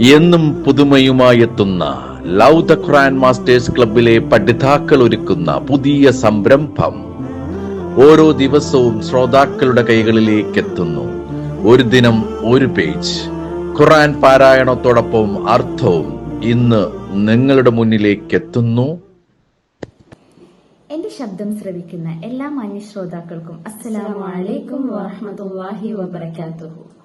എന്നും പുതുമയുമായെത്തുന്ന love the Quran masters ക്ലബിലെ പഠിതാക്കൾ ഒരുക്കുന്ന പുതിയ സംരംഭം ഓരോ ദിവസവും ശ്രോതാക്കളുടെ കൈകളിലേക്ക് എത്തുന്നു ഒരു ദിനം ഒരു പേജ്. ഖുറാൻ പാരായണത്തോടൊപ്പം അർത്ഥവും ഇന്ന് നിങ്ങളുടെ മുന്നിലേക്ക് എത്തുന്നു എന്റെ ശബ്ദം ശ്രവിക്കുന്ന എല്ലാ മാന്യ ശ്രോതാക്കൾക്കും അസ്സലാമു അലൈക്കും വറഹ്മത്തുള്ളാഹി വബറകാതുഹു.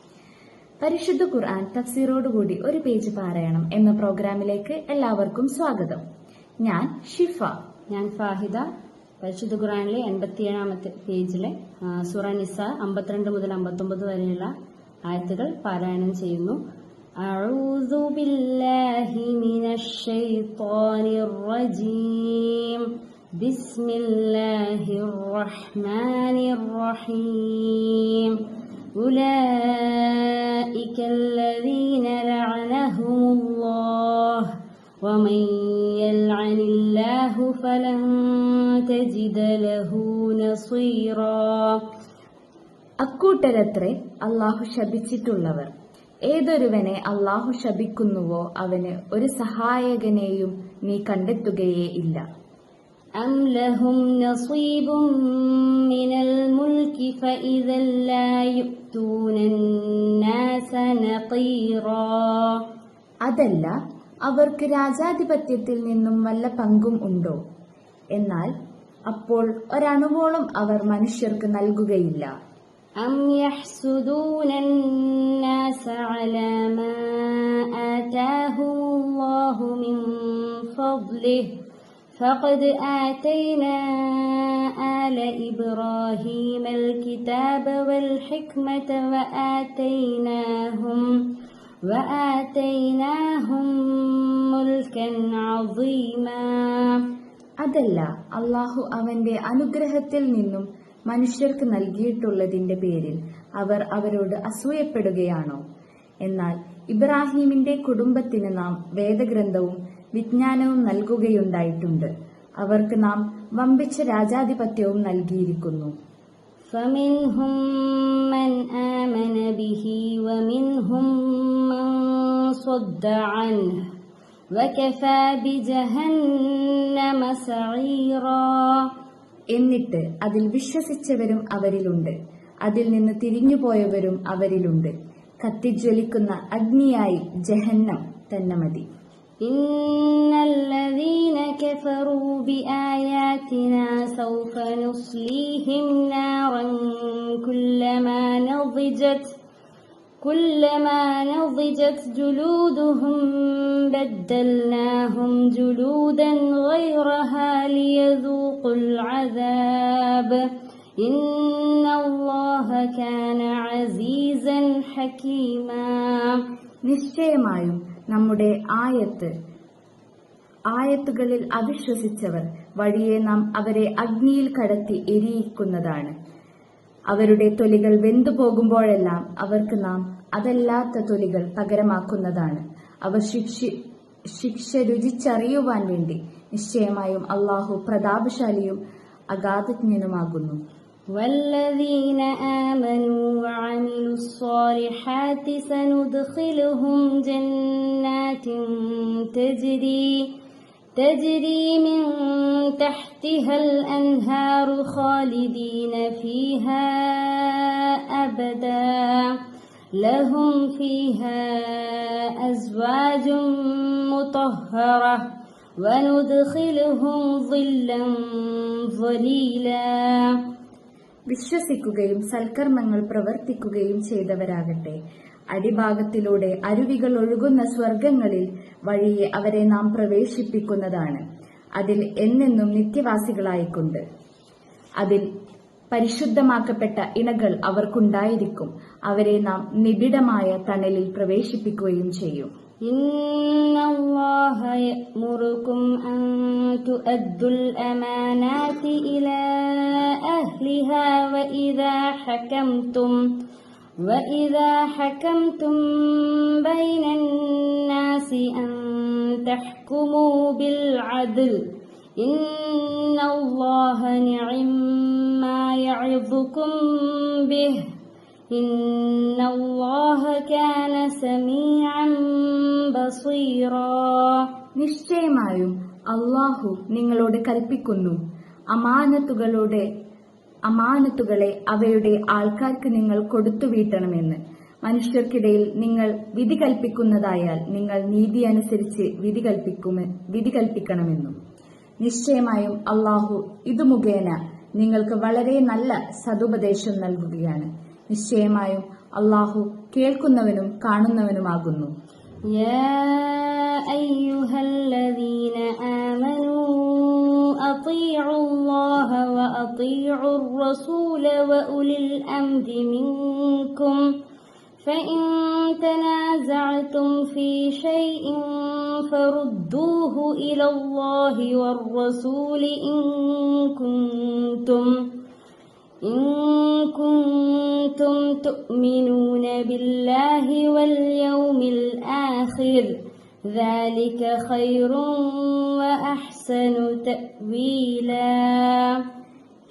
പരിശുദ്ധ ഖുർആൻ തഫ്സീറോടുകൂടി ഒരു പേജ് പാരായണം എന്ന പ്രോഗ്രാമിലേക്ക് എല്ലാവർക്കും സ്വാഗതം ഞാൻ ഷിഫ ഞാൻ ഫാഹിദ പരിശുദ്ധ ഖുറാനിലെ എൺപത്തിയേഴാമത്തെ പേജിലെ ആ, സൂറ നിസ അമ്പത്തിരണ്ട് മുതൽ അമ്പത്തൊമ്പത് വരെയുള്ള ആയത്തുകൾ പാരായണം ചെയ്യുന്നു أعوذ بالله من الشيطان الرجيم بسم الله الرحمن الرحيم أولئك الذين لعنهم الله ومن يلعن الله فلن تجد له نصيرا അക്കൂട്ടരത്രേ അള്ളാഹു ശപിച്ചിട്ടുള്ളവർ ഏതൊരുവനെ അള്ളാഹു ശപിക്കുന്നുവോ അവന് ഒരു സഹായകനെയും നീ കണ്ടെത്തുകയേ ഇല്ല أم لهم نصيب من الملك فإذا لا يؤتون الناس نقيرا അതല്ല അവർക്ക് രാജാധിപത്യത്തിൽ നിന്നും വല്ല പങ്കും ഉണ്ടോ എന്നാൽ അപ്പോൾ ഒരണുവോളം അവർ മനുഷ്യർക്ക് നൽകുകയില്ല أم يحسدون الناس على ما آتاهم الله من فضله فقد آتينا آل إبراهيم الكتاب والحكمة وآتيناهم وآتيناهم ملكا عظيما അതല്ല അള്ളാഹു അവന്റെ അനുഗ്രഹത്തിൽ നിന്നും മനുഷ്യർക്ക് നൽകിയിട്ടുള്ളതിന്റെ പേരിൽ അവർ അവരോട് അസൂയപ്പെടുകയാണോ എന്നാൽ ഇബ്രാഹീമിന്റെ കുടുംബത്തിന് നാം വേദഗ്രന്ഥവും വിജ്ഞാനവും നൽകുകയുണ്ടായിട്ടുണ്ട് അവർക്ക് നാം വമ്പിച്ച രാജാധിപത്യവും നൽകിയിരിക്കുന്നു فمنهم من آمن به ومنهم من صد عنه وكفى بجهنم سعيرا എന്നിട്ട് അതിൽ വിശ്വസിച്ചവരും അവരിലുണ്ട് അതിൽ നിന്ന് തിരിഞ്ഞുപോയവരും അവരിലുണ്ട് കത്തിജ്വലിക്കുന്ന അഗ്നിയായി ജഹന്നം തന്നെ മതി إن الذين كفروا بآياتنا سوف نصليهم نارا كلما نضجت كلما نضجت جلودهم بدلناهم جلودا غيرها ليذوقوا العذاب إن الله كان عزيزا حكيما നിശ്ചയമായും നമ്മുടെ ആയത്ത്. ആയത്തുകളിൽ അവിശ്വസിച്ചവർ വഴിയെ നാം അവരെ അഗ്നിയിൽ കടത്തി എരിയിക്കുന്നതാണ്. അവരുടെ തൊലികൾ വെന്തു പോകുമ്പോഴെല്ലാം അവർക്ക് നാം അതല്ലാത്ത തൊലികൾ പകരമാക്കുന്നതാണ്. അവർ ശിക്ഷ ശിക്ഷ രുചിച്ചറിയുവാൻ വേണ്ടി നിശ്ചയമായും അള്ളാഹു പ്രതാപശാലിയും അഗാധജ്ഞനുമാകുന്നു. والذين آمنوا وعملوا الصالحات سندخلهم جنات تجري تجري من تحتها الأنهار خالدين فيها أبدا. لهم فيها أزواج مطهرة وندخلهم ظلا ظليلا. വിശ്വസിക്കുകയും സൽക്കർമ്മങ്ങൾ പ്രവർത്തിക്കുകയും ചെയ്തവരാകട്ടെ. അടിഭാഗത്തിലൂടെ അരുവികൾ ഒഴുകുന്ന സ്വർഗങ്ങളിൽ വഴിയെ അവരെ നാം പ്രവേശിപ്പിക്കുന്നതാണ്. അതിൽ എന്നെന്നും നിത്യവാസികളായിക്കൊണ്ട്. അതിൽ പരിശുദ്ധമാക്കപ്പെട്ട ഇണകൾ അവർക്കുണ്ടായിരിക്കും. അവരെ നാം നിബിഡമായ തണലിൽ പ്രവേശിപ്പിക്കുകയും ചെയ്യും. إن الله يأمركم أن تؤدوا الأمانات إلى أهلها وإذا حكمتم وإذا حكمتم بين الناس أن تحكموا بالعدل إن الله نعم ما يعظكم به إن الله كان سميعا بصيرا നിശ്ചയമായും അള്ളാഹു നിങ്ങളോട് കൽപ്പിക്കുന്നു അമാനത്തുകളുടെ അമാനത്തുകളെ അവയുടെ ആൾക്കാർക്ക് നിങ്ങൾ കൊടുത്തു വീട്ടണമെന്ന് മനുഷ്യർക്കിടയിൽ നിങ്ങൾ വിധി കൽപ്പിക്കുന്നതായാൽ നിങ്ങൾ നീതി അനുസരിച്ച് വിധി കൽപ്പിക്കുമെ വിധി കൽപ്പിക്കണമെന്നും നിശ്ചയമായും അള്ളാഹു ഇതു മുഖേന നിങ്ങൾക്ക് വളരെ നല്ല സതുപദേശം നൽകുകയാണ് നിശ്ചയമായും അള്ളാഹു കേൾക്കുന്നവനും കാണുന്നവനുമാകുന്നു يا أيها الذين آمنوا أطيعوا الله وأطيعوا الرسول وأولي الأمر منكم فإن تنازعتم في شيء فردوه إلى الله والرسول إن كنتم إن كنتم تؤمنون بالله واليوم الآخر ذلك خير وأحسن تأويلا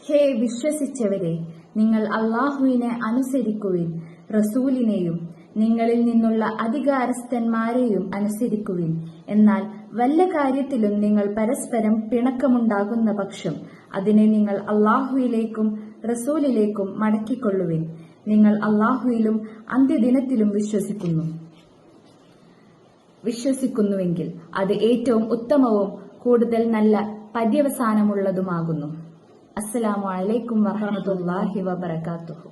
ഹേ വിശ്വസിച്ചവരെ നിങ്ങൾ അള്ളാഹുവിനെ അനുസരിക്കുവിൻ റസൂലിനെയും നിങ്ങളിൽ നിന്നുള്ള അധികാരസ്ഥന്മാരെയും അനുസരിക്കുവിൻ എന്നാൽ വല്ല കാര്യത്തിലും നിങ്ങൾ പരസ്പരം പിണക്കമുണ്ടാകുന്ന പക്ഷം അതിനെ നിങ്ങൾ അള്ളാഹുവിലേക്കും റസൂലിലേക്കും മടക്കിക്കൊള്ളുവിൻ നിങ്ങൾ അള്ളാഹുയിലും അന്ത്യദിനത്തിലും വിശ്വസിക്കുന്നു. വിശ്വസിക്കുന്നുവെങ്കിൽ അത് ഏറ്റവും ഉത്തമവും കൂടുതൽ നല്ല പര്യവസാനമുള്ളതുമാകുന്നു. അസ്സലാമു അലൈക്കും വബറകാതുഹു.